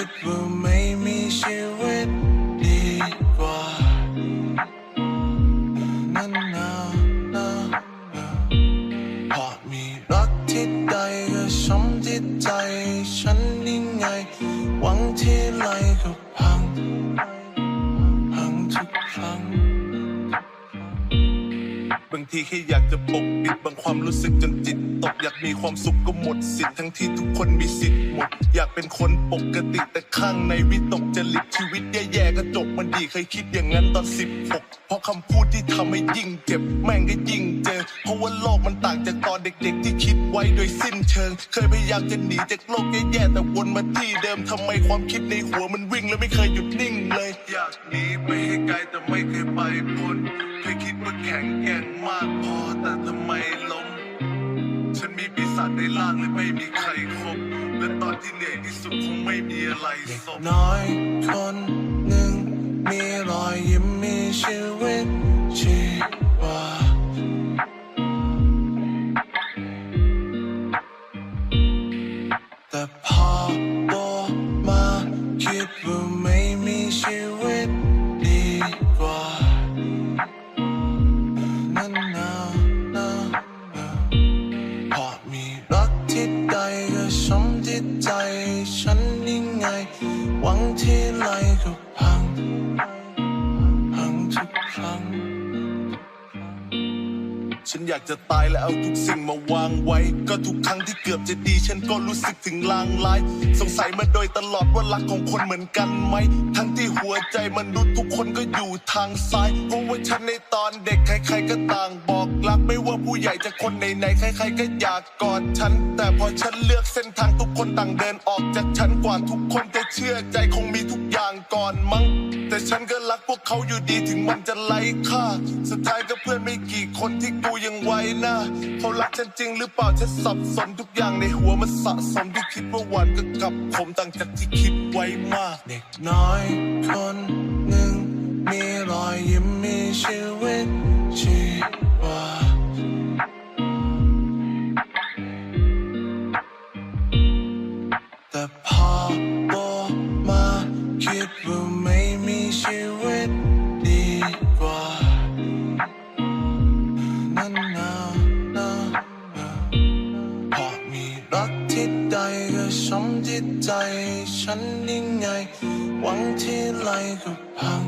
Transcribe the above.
คิว่าไม่มีชีวิตดีกว่านั้นนะนะพอมีรักที่ใดก็ช้ำที่ใจ ฉันนี่ไง หวังที่ไรก็ ทีแค่อยากจะปกปิดบางความรู้สึกจนจิต ตกอยากมีความสุขก็หมดสิทธิ์ทั้งที่ทุกคนมีสิทธิ์หมด อยากเป็นคนปกติแต่ข้างในวิตกจริตชีวิตแย่ๆกระจกมันดีเคยคิดอย่างนั้นตอนสิบหกเพราะคำพูดที่ทำให้ยิ่งเจ็บแม่งก็ยิ่งเจอ เพราะว่าโลกมันต่างจากตอนเด็กๆ ที่คิดไว้โดยสิ้นเชิง เคยพยายามจะหนีจากโลกแย่ๆแต่วนมาที่เดิมทำไมความคิดในหัวมันวิ่งแล้วไม่เคยหยุดนิ่งเลย อยากหนีไปให้ไกลแต่ไม่เคยไปพ้น ในล่างเลยไม่มีใครครบและตอนที่เหนื่อยที่สุดคงไม่มีอะไรสบน้อยคนหนึ่งมีรอยยิ้มมีชีวิตชี ใจฉันนี่ไง หวังที่ไรก็พา ฉันอยากจะตายและเอาทุกสิ่งมาวางไว้ ก็ทุกครั้งที่เกือบจะดี ฉันก็รู้สึกถึงลางร้าย สงสัยมาโดยตลอดว่ารักของคนเหมือนกันไหม ทั้งที่หัวใจมนุษย์ทุกคนก็อยู่ทางซ้ายเพราะว่าฉันในตอนเด็กใครๆก็ต่างบอกรักไม่ว่าผู้ใหญ่จะคนไหนๆใครๆก็อยากกอดฉัน แต่พอฉันเลือกเส้นทางทุกคนต่างเดินออกจากฉันกว่าทุกคนจะเชื่อใจคงมีทุกอย่างก่อนมั้ง แต่ฉันก็รักพวกเขาอยู่ดีถึงมันจะไร้ค่า สุดท้ายก็เพื่อนไม่กี่คนที่กูยังไว้หน้าเขารักฉันจริงหรือเปล่าฉันสับสนทุกอย่างในหัวมันสะสมที่คิดว่าหวานก็กลับผมต่างจากที่คิดไว้มาก เด็กน้อยคนหนึ่งมีรอยยิ้มมีชีวิตชีวาแต่พอโต ใดก็สมที่ใจ ฉันนี่ไง หวังที่ไรก็พัง